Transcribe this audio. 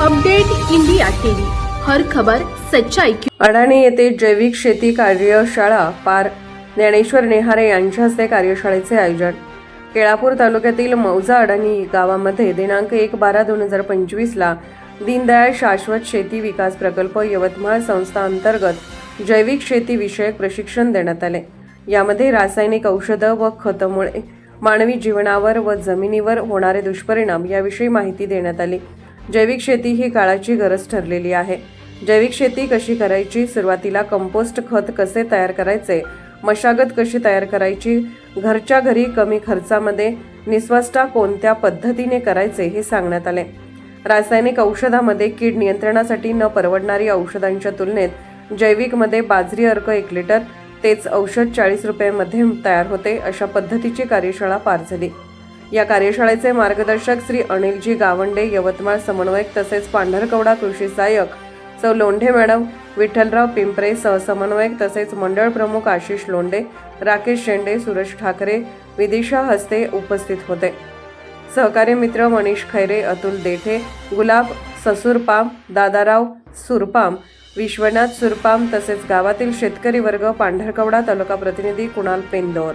Update India TV. हर खबर सच्चाई की अडाणी येथे जैविक शेती कार्यशाळा पार. ज्ञानेश्वर नेहारे यांच्या हस्ते कार्यशाळेचे आयोजन. केळापूर तालुक्यातील मौजा अडाणी गावामध्ये दिनांक एक बारा दोन हजार पंचवीसला दीनदयाळ शाश्वत शेती विकास प्रकल्प यवतमाळ संस्था अंतर्गत जैविक शेती विषयक प्रशिक्षण देण्यात आले. यामध्ये रासायनिक औषधं व खतामुळे मानवी जीवनावर व जमिनीवर होणारे दुष्परिणाम याविषयी माहिती देण्यात आली. जैविक शेती ही काळाची गरज ठरलेली आहे. जैविक शेती कशी करायची? सुरुवातीला कंपोस्ट खत कसे तयार करायचे? मशागत कशी तयार करायची? घरच्या घरी कमी खर्चामध्ये निस्वाष्टा कोणत्या पद्धतीने करायचे हे सांगण्यात आले. रासायनिक औषधामध्ये कीड नियंत्रणासाठी न परवडणारी औषधांच्या तुलनेत जैविकमध्ये बाजरी अर्क एक लिटर तेच औषध चाळीस रुपयांमध्ये तयार होते अशा पद्धतीची कार्यशाळा पार झाली. या कार्यशाळेचे मार्गदर्शक श्री अनिलजी गावंडे यवतमाळ समन्वयक तसेच पांढरकवडा कृषी सहाय्यक सौ लोंढे मॅडम विठ्ठलराव पिंपरे सहसमन्वयक तसेच मंडळ प्रमुख आशिष लोंढे राकेश शेंडे सुरेश ठाकरे विदिशा हस्ते उपस्थित होते. सहकारी मित्र मनीष खैरे अतुल देठे गुलाब ससुरपाम दादाराव सुरपाम विश्वनाथ सुरपाम तसेच गावातील शेतकरी वर्ग पांढरकवडा तालुका प्रतिनिधी कुणाल पेंदोर.